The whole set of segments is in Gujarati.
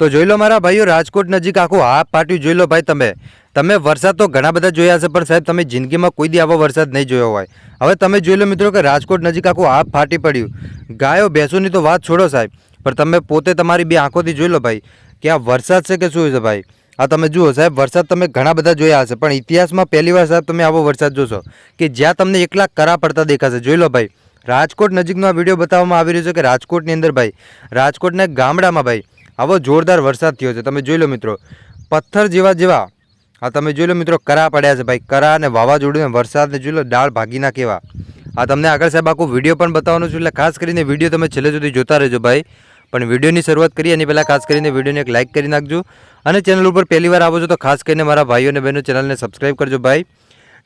તો જોઈ લો મારા ભાઈઓ, રાજકોટ નજીક આખું હાફ પાટ્યું જોઈ લો ભાઈ તમે. તમે વરસાદ તો ઘણા બધા જોયા હશે, પણ સાહેબ તમે જિંદગીમાં કોઈ દી આવો વરસાદ નહીં જોયો હોય. હવે તમે જોઈ લો મિત્રો કે રાજકોટ નજીક આખું હાફ ફાટી પડ્યું. ગાયો ભેંસોની તો વાત છોડો સાહેબ, પણ તમે પોતે તમારી બે આંખોથી જોઈ લો ભાઈ, કે આ વરસાદ છે કે શું છે ભાઈ? આ તમે જુઓ સાહેબ, વરસાદ તમે ઘણા બધા જોયા હશે, પણ ઇતિહાસમાં પહેલી વાર સાહેબ તમે આવો વરસાદ જોશો, કે જ્યાં તમને એકલા કરા પડતા દેખાશે. જોઈ લો ભાઈ, રાજકોટ નજીકનો આ વીડિયો બતાવવામાં આવી રહ્યો છે કે રાજકોટની અંદર ભાઈ, રાજકોટના ગામડામાં ભાઈ, આવો જોરદાર વરસાદ થયો છે. તમે જોઈ લો મિત્રો, પથ્થર જેવા જેવા, આ તમે જોઈ લો મિત્રો, કરા પડ્યા છે ભાઈ, કરા અને વાવાઝોડું અને વરસાદને જોઈ લો, ડાળ ભાગીના કેવા. આ તમને આગળ સાહેબ આખું વીડિયો પણ બતાવવાનું છું, એટલે ખાસ કરીને વીડિયો તમે છેલ્લે સુધી જોતા રહેજો ભાઈ. પણ વિડીયોની શરૂઆત કરીએ એની પહેલાં ખાસ કરીને વિડીયોને એક લાઇક કરી નાખજો. અને ચેનલ ઉપર પહેલી વાર આવો છો તો ખાસ કરીને મારા ભાઈઓ અને બહેનો ચેનલને સબસ્ક્રાઈબ કરજો ભાઈ.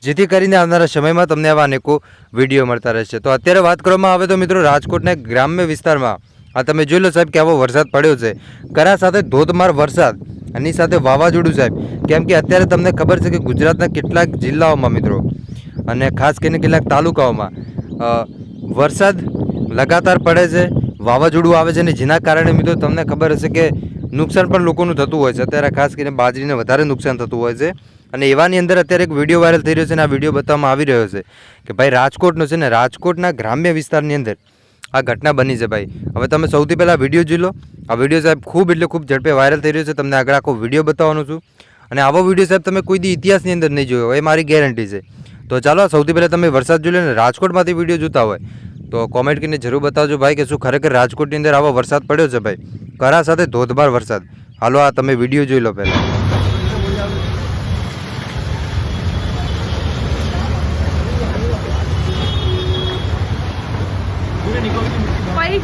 જેથી કરીને આવનારા સમયમાં તમને આવા અનેકો વીડિયો મળતા રહેશે. તો અત્યારે વાત કરવામાં આવે તો મિત્રો રાજકોટના ગ્રામ્ય વિસ્તારમાં, આ તમે જોઈ લો સાહેબ કે આવો વરસાદ પડ્યો છે. કરા સાથે ધોધમાર વરસાદ, એની સાથે વાવાઝોડું સાહેબ. કેમ કે અત્યારે તમને ખબર છે કે ગુજરાતના કેટલાક જિલ્લાઓમાં મિત્રો, અને ખાસ કરીને કેટલાક તાલુકાઓમાં વરસાદ લગાતાર પડે છે. વાવાઝોડું આવે છે અને જેના કારણે મિત્રો તમને ખબર હશે કે નુકસાન પણ લોકોનું થતું હોય છે. અત્યારે ખાસ કરીને બાજરીને વધારે નુકસાન થતું હોય છે. અને એવાની અંદર અત્યારે એક વીડિયો વાયરલ થઈ રહ્યો છે અને આ વીડિયો બતાવવામાં આવી રહ્યો છે કે ભાઈ રાજકોટનો છે ને રાજકોટના ગ્રામ્ય વિસ્તારની અંદર આ ઘટના બની છે ભાઈ. હવે તમે સૌથી પહેલાં વીડિયો જોઈ લો. આ વીડિયો સાહેબ ખૂબ એટલે ખૂબ ઝડપે વાયરલ થઈ રહ્યો છે. તમને આગળ આખો વીડિયો બતાવવાનો છું. અને આવો વીડિયો સાહેબ તમે કોઈ દી ઇતિહાસની અંદર નહીં જોયો. એ મારી ગેરંટી છે. તો ચાલો સૌથી પહેલાં તમે વરસાદ જોઈ લો ને રાજકોટમાંથી વીડિયો જોતા હોય. તો કોમેન્ટ કરીને જરૂર બતાવજો ભાઈ કે શું ખરેખર રાજકોટની અંદર આવો વરસાદ પડ્યો છે ભાઈ? કરા સાથે ધોધમાર વરસાદ. હાલો, આ તમે વીડિયો જોઈ લો પહેલાં.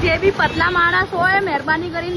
જે બી પતલા માણસ હોય, મહેરબાની કરીને